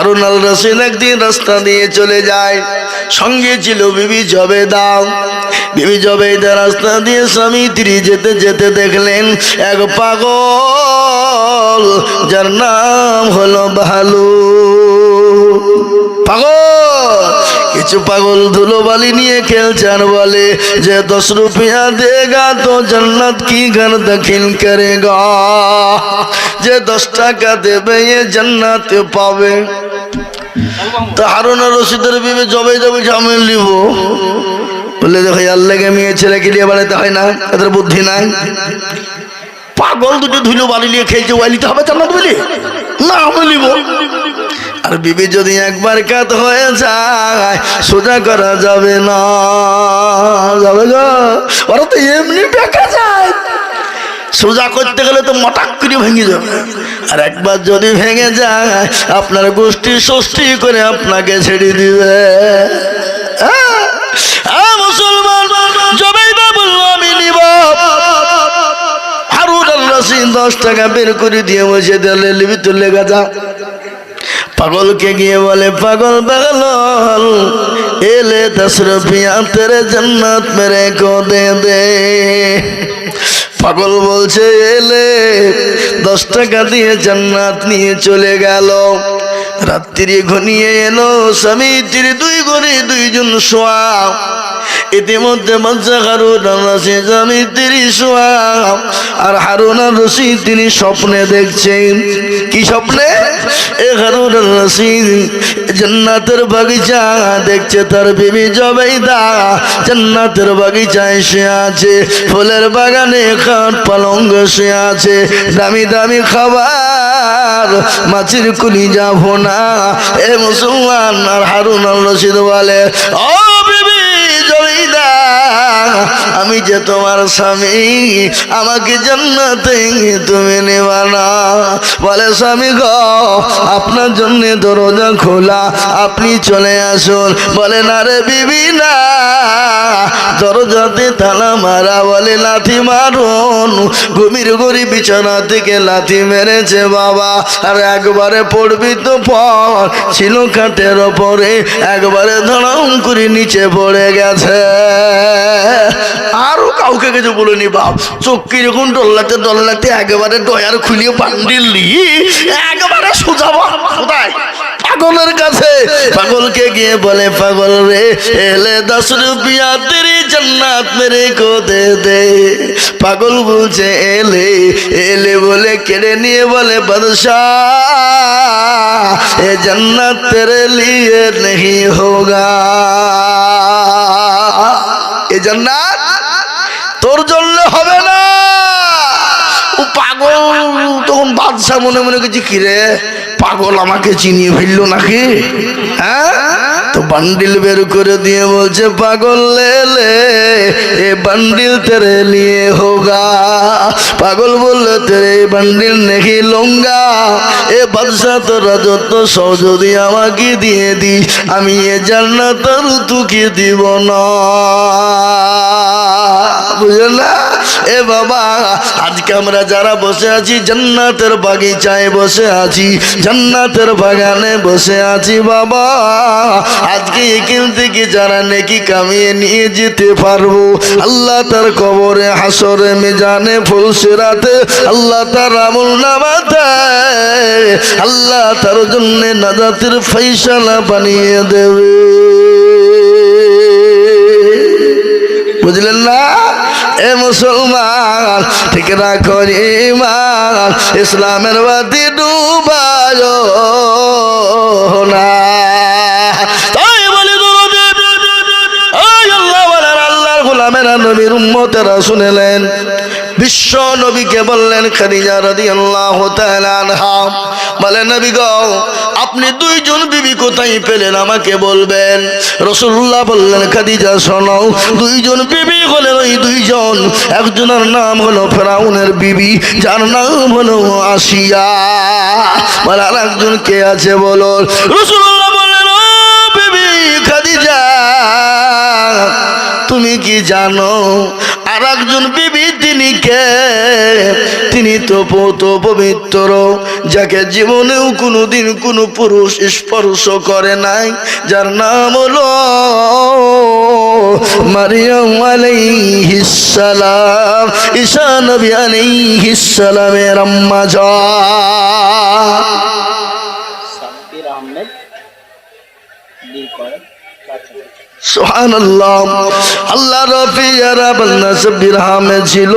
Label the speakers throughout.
Speaker 1: হারুন আল রসিন একদিন রাস্তা দিয়ে চলে যায়। সঙ্গে ছিল বিবি জবে দাও বিবি জবেদা রাস্তা দিয়ে স্বামী স্ত্রী যেতে যেতে দেখলেন এক পাগল, যার নাম হলো ভালু পাগল! কিছু পাগল ধুলো বালি নিয়ে খেলছেন বলে যে দশ রুপিয়া দেগা তো জন্নত কি ঘর দখিল করেগা? যে দশ টাকা দেবে এ জান্নাত পাবে। তো হারুন আর রশিদের বিবে জবে জবে আমি লিব। বলে দেখো আল্লাহকে মেয়ে ছেলেকে নিয়ে বাড়াতে হয় না? এদের বুদ্ধি নাই। পাগল দুটো ধুলো বালি নিয়ে খেলছে ওয়ালিতে হবে জান্নাত বলি? না, আমি লিব। আর বিবি যদি একবার কাত হয়ে যায়, সোজা করা যাবে না। যাবে ওরা তো এমনি বেঁকা যায়। সোজা করতে গেলে তো মটাক করে ভেঙে যাবে। আর একবার যদি ভেঙে যায়, আপনার গোষ্ঠী ষষ্ঠী করে আপনাকে ছেড়ে দিবে। হ্যাঁ? মুসলমান আমি দশ টাকা বের করে দিয়ে বসে দিলে লিবি তুলে গাজা পাগলকে গিয়ে বলে, পাগল পাগল, এলে দশ রুপিয়া তেরে জন্নত মেরে কো দে দে। পাগল বলছে, এলে দশ টাকা দিয়ে জান্নাত নিয়ে চলে গেল। রাত্রি ঘনিয়ে এলো স্বামী দুই ঘরে দুইজন শোয়া। ইতিমধ্যে বাচ্চা হারুন রশি স্বামী তিরি শোয়া আর হারুন রশি তিনি স্বপ্নে দেখছেন কি স্বপ্নে? এ হারুন রশিদ বাগিচা দেখছে তার বিবি জবেদা জান্নাতের বাগিচায় সে আছে, ফুলের বাগানে খাট পালঙ্গ সে আছে, দামি দামি খাবার, মাছের কুলি যাব না এ মুসলমান, আর হারুন রশিদ বলে, ও যে তোমার স্বামী আমাকে জান্নাতে তুমি নেবা না। বলে, স্বামী গো, আপনার জন্য দরজা খোলা, আপনি চলে আসুন। বলে, না রে বিবি, না। দরজাতে তালা মারা, বলে, লাথি মারুন। ঘুমির গড়ি বিছানা থেকে লাথি মেরেছে বাবা। আর একবারে পড়বি তো পর ছিল কাঠের ওপরে, একবারে ধড়াম করে নিচে পড়ে গেছে। কাউকে কিছু বলিনি বাপ চোখ কিরকম ডল্লাতে ডল্লাতে একেবারে ডয়ার খুলিয়ে বান্ডিল নিয়ে একেবারে সোজা কোথায় পাগলের কাছে পাগলকে গিয়ে বলে পাগল রে এলে দশ রুপিয়া তেরি জান্নাত মেরে কো দে দে পাগল বলছে এলে এলে বলে কেড়ে নিয়ে বলে বাদশাহ এ जन्नत तेरे लिए नहीं होगा এ জান্নাত তোর জন্য হবে না। ও পাগল, তখন বাদশাহ মনে মনে কিছু কিরে, পাগল আমাকে চিনিয়ে ফেলল নাকি? হ্যাঁ? বান্ডিল বের করে দিয়ে বলছে, পাগল লে লে এ বান্ডিল তেরে নিয়ে হোগা। পাগল বলল, তেরে বান্ডিল নেহি লঙ্গা? এ বাদশাহ তো রাজত্ব সব যদি আমাকে দিয়ে দি আমি এ জান্নাত তুকে দিব না। বুঝলে না? এ বাবা, আজকে আমরা যারা বসে আছি, জান্নাতের বাগিচায় বসে আছি, জান্নাতের বাগানে বসে আছি বাবা। আজকে এখান থেকে যারা নেকি কামিয়ে নিয়ে যেতে পারব, আল্লাহ তার কবরে হাসরে, মেজানে, ফুলসেরাতে আল্লাহ তার আমল নামাতে আল্লাহ তার জন্য নাজাতের ফৈসালা বানিয়ে দেবে। বুঝলেন না? এ মুসলমান, ঠিক রাখো ইমান ইসলামের বাতি ডুবায় না। বললেন, খাদিজা আপনি দুইজন বিবি কোথায় পেলেন? আমাকে বলবেন। রসুল্লাহ বললেন, খাদিজা, শোনো, দুইজন বিবি হলেন ওই দুইজন, একজনের নাম হলো ফেরাউনের বিবি, যার নাম হলো আসিয়া। বলে আর একজন কে আছে বলো? রসুল্লাহ তুমি কি জানো? আর একজন বিবি তিনি কে? তিনি তো পৌত পবিত্র, যাকে জীবনেও কোনোদিন কোনো পুরুষ স্পর্শ করে নাই, যার নাম হলো মারিয়াম আলাইহিস সালাম। ঈসা নবী আলাইহিস সালামের আম্মা
Speaker 2: সাব্বির আহমেদ
Speaker 1: আল্লাহ রফিয়ারা বান্না সব্বির হামে ছিল।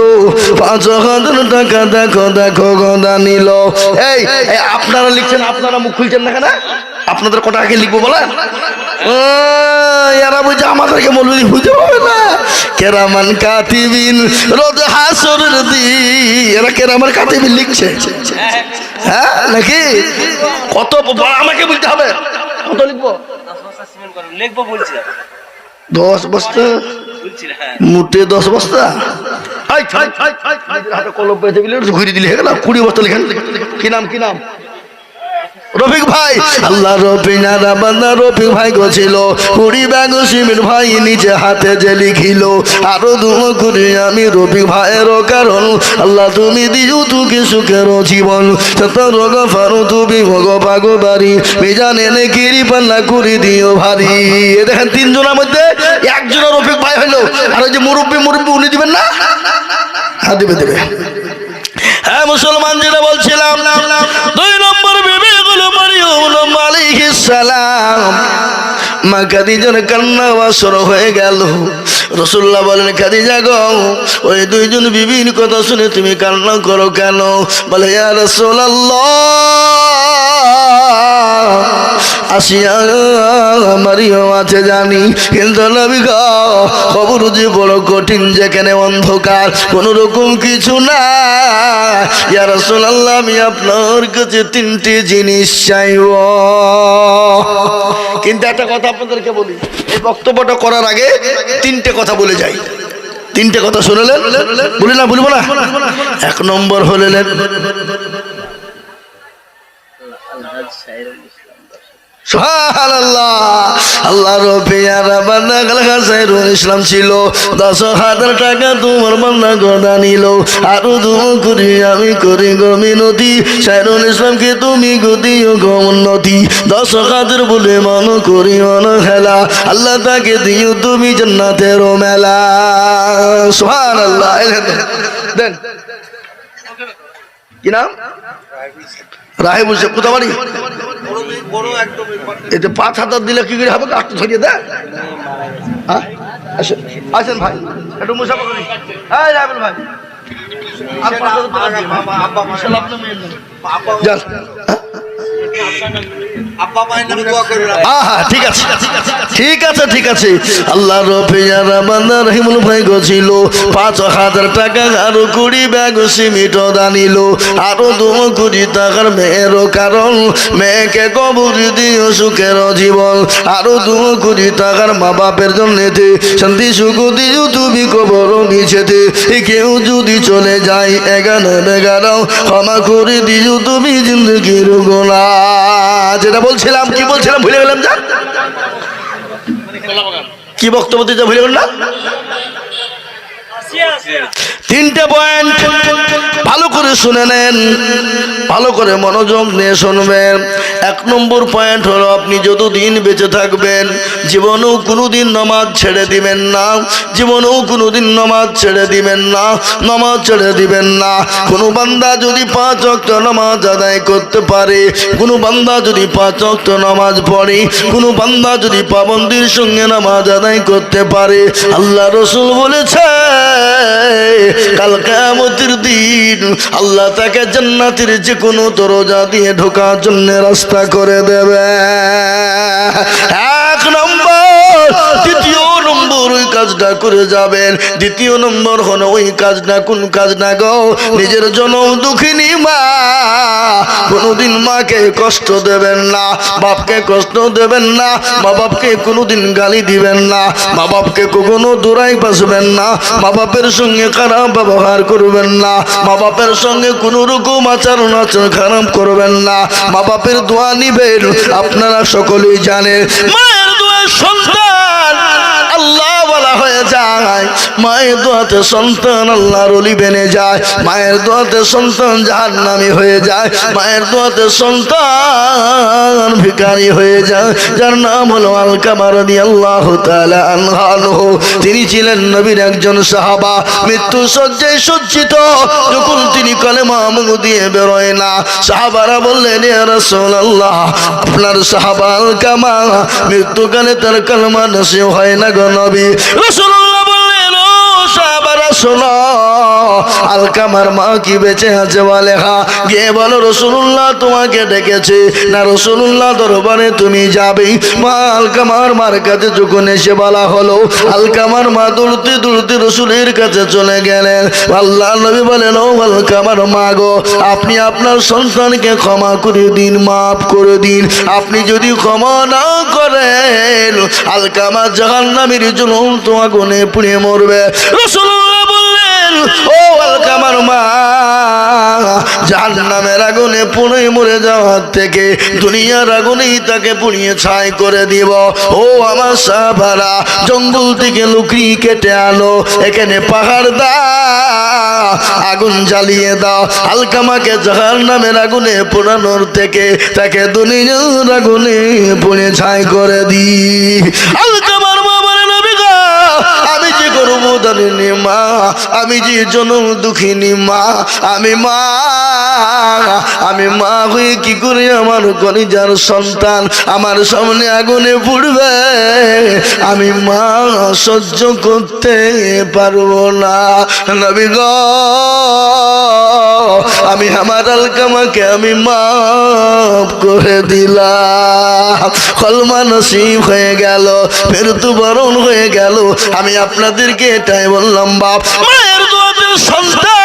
Speaker 1: পাঁচ হাজার টাকা দেখো দেখো গদা নিল। এই আপনারা লিখছেন, আপনারা মুখ খুলছেন না কেন? আপনাদের কটা আগে লিখব বলেন? এরা বুঝে আমাদেরকে মৌলবি বুঝতে পারবে না। কেরামান কাতিবিন রোজ হাসরের দিন। এরা কেরামান কাতিবিন লিখছে। হ্যাঁ নাকি? কত আমাকে বলতে হবে। কত লিখব?
Speaker 2: দশ বস্তা? লিখব বলছি
Speaker 1: দশ বস্তা? মুটে দশ বস্তা হাতে কলম পেয়েছে ঘুরে দিলে হয়ে গেল। কুড়ি বস্তা লেখেন। কি নাম কি নাম? রফিক ভাই। আল্লাহ রফিক বান্দা রফিক ভাই গছিল কুড়ি ব্যাগ সিমের ভাই নিচে হাতে যে লিখিল। আরও দুম করি আমি রফিক ভাইয়ের কারণ। আল্লাহ তুমি দিও তুকে সুখের জীবন। সত রোগ ফারু তুমি ভোগ পাগো বাড়ি। মিজান এনে কিরি পাল্লা করি দিও ভারী। এ দেখেন তিনজনের মধ্যে একজনের রফিক ভাই হইল। আর ওই যে মুরব্বী মুরব্বী উনি দিবেন না? হ্যাঁ দেবে দেবে। হ্যাঁ মুসলমান যেটা বলছিলাম দুই নম্বর মারিয়ম আলাইহিস সালাম। মা খাদিজার কান্না বাসর হয়ে গেল। রসুল্লাহ বলেন, খাদিজা গো, ওই দুইজন বিবির কথা শুনে তুমি কান্না করো কেন? বলে, ইয়া রাসূলুল্লাহ। আসিয়া আমারও আছে জানি, কিন্তু নবী খবর যে বড় কঠিন, যেখানে অন্ধকার, কোন রকম কিছু না। ইয়া রাসূলুল্লাহ, আমি আপনার কাছে তিনটি জিনিস চাইব। কিন্তু একটা কথা আপনাদেরকে বলি, এই বক্তব্যটা করার আগে তিনটে কথা বলে যাই। তিনটে কথা শুনলেন? বলি না, বলব না? এক নম্বর হলেন ছিল। দশ হাজার টাকা তোমার বান্দা গদা দু করি আমি করি গো মিনতি তুমি বলে মন করি মন হেলা আল্লাহ তাকে দিও তুমি জান্নাতের মেলা। কি নাম? রাহে বসে কোথা বাড়ি এটা পাঁচ হাজার দিলে কি করে হবে কাঠ ধরিয়ে দেয় হ্যাঁ? আসেন ভাই একটু মুসাফা করি হ্যাঁ যাবেন ভাই আর ঠিক আছে। ঠিক আছে আল্লাহ পাঁচ কুড়ি সুখের জীবন। আরও দু কোটি টাকার মা বাপের জন্যেতে শান্তি সুখ দিও তুমি কবর নিচেতে। কেউ যদি চলে যায় এগানো বেগারাও ক্ষমা করে দিও তুমি জিন্দগির গোনা যেটা বলছিলাম কি বলছিলাম ভুলে গেলাম যা। কি বক্তব্য দিতে ভুলে গেল না? তিনটে পয়েন্ট ভালো করে শুনে নেন। ভালো করে মনোযোগ নিয়ে শুনবেন। এক নম্বর পয়েন্ট হলো, আপনি যতদিন বেঁচে থাকবেন, জীবনেও কোনোদিন নামাজ ছেড়ে দিবেন না। জীবনেও কোনোদিন নামাজ ছেড়ে দিবেন না। নামাজ ছেড়ে দিবেন না। কোনো বান্দা যদি পাঁচ অক্ট নামাজ আদায় করতে পারে, কোনো বান্দা যদি পাঁচ অক্ট নামাজ পড়ে, কোনো বান্দা যদি পাবন্দির সঙ্গে নামাজ আদায় করতে পারে, আল্লাহ রসুল বলেছে কাল কেমতির দিন আল্লাহ তাকে জান্নাতের যে কোনো দরজা দিয়ে ঢোকার জন্য রাস্তা করে দেবে। এক কাজটা করে যাবেন। দ্বিতীয় নম্বর হলো ওই কাজটা কোন কাজটা গো? নিজের জনম দুঃখিনী মা, কোনোদিন মাকে কষ্ট দেবেন না, বাপকে কষ্ট দেবেন না, মা বাপকে কোনোদিন গালি দিবেন না, মা বাপকে কখনো দূরাই বাসবেন না, মা বাপের সঙ্গে খারাপ ব্যবহার করবেন না, মা বাপের সঙ্গে কোনো রকম আচরণ আচরণ খারাপ করবেন না, মা বাপের দোয়া নিবেন, আপনারা সকলেই জানেন। মায়ের দোয়া সন্তান, আল্লাহ বলা হয়ে যায়, মায়ের দোয়াতে সন্তান আল্লাহর অলি বেনে যায়, মায়ের দোয়াতে সন্তান জাহান্নামী হয়ে যায়, মায়ের দোয়াতে সন্তান ভিকারি হয়ে যায়। যার নাম হলো আলকামা রাদিয়াল্লাহু তাআলা আনহু তিনি ছিলেন নবীর একজন সাহাবা। মৃত্যু সজ্জায় সজ্জিত, যখন তিনি কলেমা মুখ দিয়ে বেরোয় না, সাহাবারা বললেন রাসূলুল্লাহ, আপনার সাহাবা আলকামা, মৃত্যুকালে তার কলমা নসি হয় না গো নবী। রাসূলুল্লাহ বললেন ও সাহাবারা শোনো। আলকামার মা কি বেঁচে আছে বলে? হা, গিয়ে বলো রসুল্লাহ তোমাকে ডেকেছে। না রসুল্লাহ দরবারে তুমি যাবে। মা, আলকামার মার কাছে যখন এসে বলা হলো, আলকামার মা দৌড়তে দৌড়তে রসুলের কাছে চলে গেলেন। আল্লাহ নবী বলেন, ও আলকামার মা গো, আপনি আপনার সন্তানকে ক্ষমা করে দিন, মাফ করে দিন। আপনি যদি ক্ষমা না করেন আলকামা জাহান্নামের জন্য গুনে পুড়ে মরবে। রসুল্লাহ ও মা আগুনে মরে যাওয়ার থেকে দুনিয়ার আগুনেই তাকে পুড়িয়ে ছাই করে দিব। ও আমার জঙ্গল থেকে লুকড়ি কেটে আনো, এখানে পাহাড় দা, আগুন জ্বালিয়ে দাও। আলকামাকে জাহান্নামের আগুনে পোড়ানোর থেকে তাকে দুনিয়ার আগুনে পুড়ে ছাই করে দি। আলকামার আমি যে জানি মা, আমি যে জনম দুঃখিনী মা, আমি মা আমি মা হয়ে কি করে আমার কলিজার সন্তান আমার সামনে আগুনে পুড়বে? আমি মা সহ্য করতে পারব না। নবী গ, আমি আমার আলকামাকে আমি মাফ করে দিলাম। কলমা নসিব হয়ে গেল, ফেরতু বরণ হয়ে গেল আমি আপনাদেরকে এটাই বললাম বাপ। মায়ের দোয়াতে সন্তান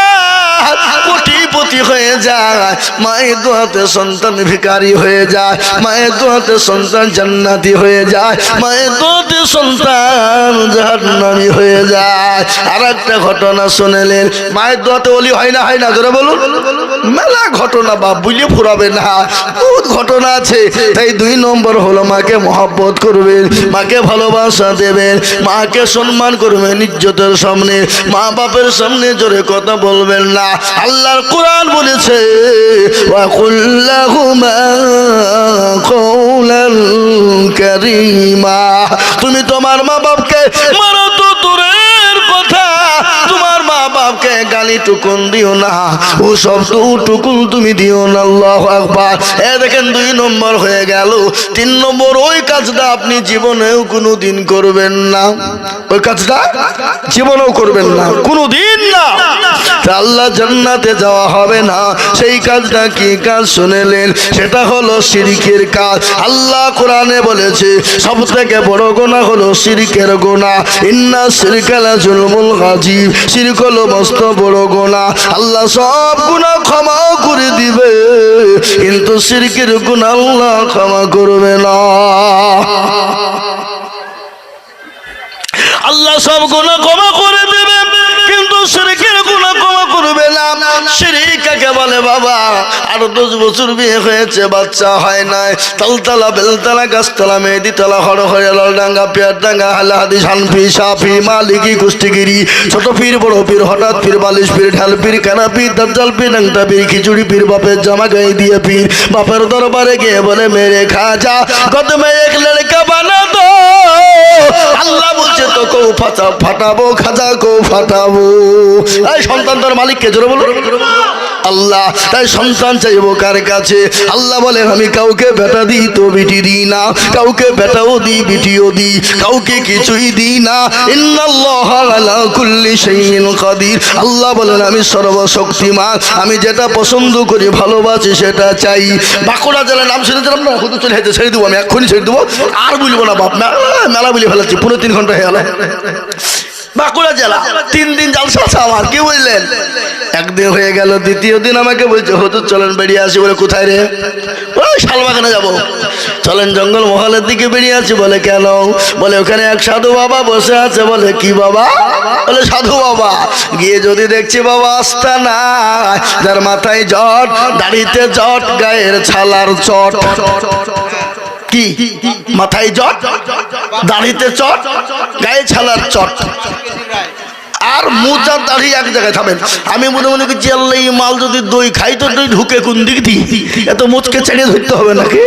Speaker 1: কোটিপতি হয়ে যায়। মায়ের দোয়াতে সন্তান ভিখারি হয়ে যায়। মায়ের দোয়াতে সন্তান জান্নাতি হয়ে যায়। মায়ের দোয়াতে সন্তান জাহান্নামী হয়ে যায়। আর একটা ঘটনা শুনেলেন। মায়ের দোয়াতে অলি হয় না হয় না? ধরে বলুন। মেলা ঘটনা, বাপ বুঝে ফুরাবে না। বহুত ঘটনা আছে। তাই দুই নম্বর হলো মাকে মহব্বত করবেন, মাকে ভালোবাসা দেবেন, মাকে সম্মান করবেন ইজ্জতের সামনে। মা বাপের সামনে জোরে কথা বলবেন না। আল্লাহর কোরআন বলেছে কওলান কারীমা। তুমি তোমার মা বাপকে মারো টুকুন দিও না ও সব টুকুন তুমি দিও না, আল্লাহ আকবার। এ দেখেন দুই নম্বর হয়ে গেল। তিন নম্বর, ওই কাজটা আপনি জীবনেও কোনো দিন করবেন না। ওই কাজটা জীবনেও করবেন না কোনো দিন না আল্লাহ জান্নাতে যাওয়া হবে না। সেই কাজটা কি কাজ শুনেলেন? সেটা হলো শিরিকের কাজ। আল্লাহ কোরআনে বলেছে সব থেকে বড় গোনা হলো শিরিকের গোনা ইন্না শিরকালা জুলমুল গাজীব। শিরক হলো মস্ত বড় গোনা আল্লাহ সব গুণা ক্ষমা করে দিবে। কিন্তু সিরকের গুণ আল্লাহ ক্ষমা করবে না। আল্লাহ সব গুণা ক্ষমা করে বলে, বাবা, আর দশ হয়েছে, বাচ্চা হয় নাই। শানফি সাফি ছোট বড় হঠাৎ পীর, বালিশ পীর, ঢাল পীর, কানা পীর পীর, নাংটা পীর, খিচুড়ি পীর, বাপের জামা গায়ে দিয়ে পীর, বাপের দরবারে গিয়ে বলে, মেরে খাজা মেয়ে এক লড়কা বানা দো আল্লাহ বলছে তো কৌ ফাটা ফাটাবো খাজা কৌ ফাটাবো। এই সন্তান তোর মালিককে জোরে বলো আল্লাহ, তাই সন্তান চাইব কার কাছে? আল্লাহ বলে আমি কাউকে বেটা দিই তো বিটি দিই না। কাউকে বেটাও দিই, বিটিও দিই। কাউকে কিছুই দিই না। আল্লাহ বলেন, আমি সর্বশক্তিমান। আমি যেটা পছন্দ করি, ভালোবাসি, সেটা চাই। বাঁকুড়া জেলার নাম শুনেছিলাম না হুদু চলে হেঁটে ছেড়ে দেবো, আমি এক্ষুনি ছেড়ে দেবো। আর বলব না, বাপ মেলা বলে ফেলাচ্ছি পুরো তিন ঘণ্টা হয়ে গেল। বাঁকুড়া জেলা। তিন দিন জালসা আছে আমার, কি বুঝলেন? একদিন হয়ে গেল, দ্বিতীয় দিন আমাকে বলছে হতুর চলেন বেরিয়ে আসি। বলে, কোথায় রে? ওই শালবাগানে যাব। চলেন জঙ্গল মহলের দিকে বেরিয়ে আসি। বলে, কেন? বলে, ওখানে এক সাধু বাবা বসে আছে। বলে, কি বাবা? বলে, সাধু বাবা, গিয়ে যদি দেখছি বাবা আস্তা না যার মাথায় জট, দাড়িতে জট, গায়ের ছালার চট। কি? মাথায় জট, দাড়িতে চট, গায়ে ছালার চট। আর মোচার দাঁড়িয়ে এক জায়গায় থামেন। আমি মনে মনে করছি, আল্লাহ, এই মাল যদি দই খাই তো দই ঢুকে কোন দিক দিয়ে? এত মুচকে ছেড়ে ধরতে হবে নাকি?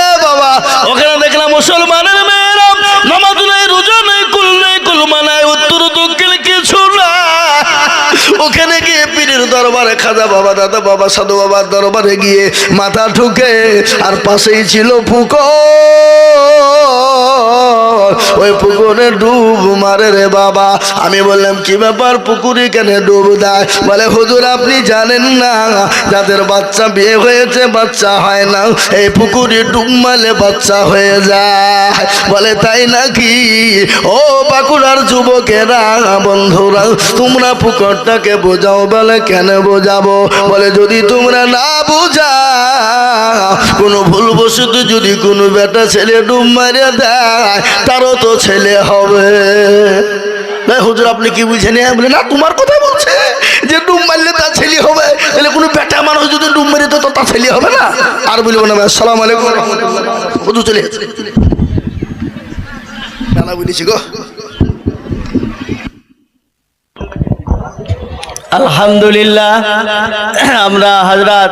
Speaker 1: এ বাবা, ওখানে দেখলাম মুসলমানের মেয়েরা নামাজ নেই, রোজা নেই, কুল নেই কুলমা নাই উত্তর দক্ষিণ কিছু না ওখানে গিয়ে পীরের দরবারে খাজা বাবা, দাদা বাবা, সাধু বাবার দরবারে গিয়ে মাথা ঠুকে আর পাশেই ছিল পুকুর। ওই পুকুরে ডুব মারে রে বাবা। আমি বললাম, কি ব্যাপার? পুকুরে কেন ডুব দেয়? বলে, হুজুর, আপনি জানেন না, যাদের বাচ্চা বিয়ে হয়েছে, বাচ্চা হয় না। এই পুকুরে ডুব মারলে বাচ্চা হয়ে যায়। বলে, তাই নাকি? ও বাঁকুড়ার যুবকেরা, বন্ধুরা, তোমরা পুকুরটাকে বোঝাও, বলে। কেন বোঝাবো? বলে, যদি তোমরা না বোঝা কোনো ভুল বসত যদি কোনো বেটা ছেলে ডুব মারে দেয়, তারও তো ছেলে হবে। হুজুর, আপনি কি বুঝে নিয়ে বলে, না, তোমার কথা বলছে যে ডুম মারলে তার ছেলে হবে। তাহলে কোনো বেটা মানুষ যদি ডুব মারে তো তার ছেলে হবে না? আর বলব না আসসালাম আলাইকুম। হুজুর চলে গেছে। বলেছি গো।
Speaker 3: আলহামদুলিল্লাহ। আমরা হজরত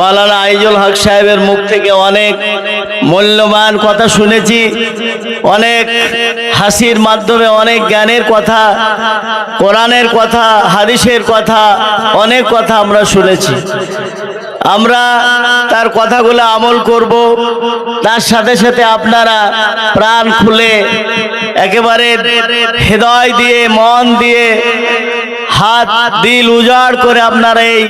Speaker 3: মালানা আইজুল হক সাহেবের মুখ থেকে অনেক মূল্যবান কথা শুনেছি, অনেক হাসির মাধ্যমে অনেক জ্ঞানের কথা, কোরআনের কথা, হাদিসের কথা, অনেক কথা আমরা শুনেছি। আমরা তার কথাগুলো আমল করব, তার সাথে সাথে আপনারা প্রাণ খুলে একেবারে হৃদয় দিয়ে, মন দিয়ে হাত দিল উজাড় করে আপনার এই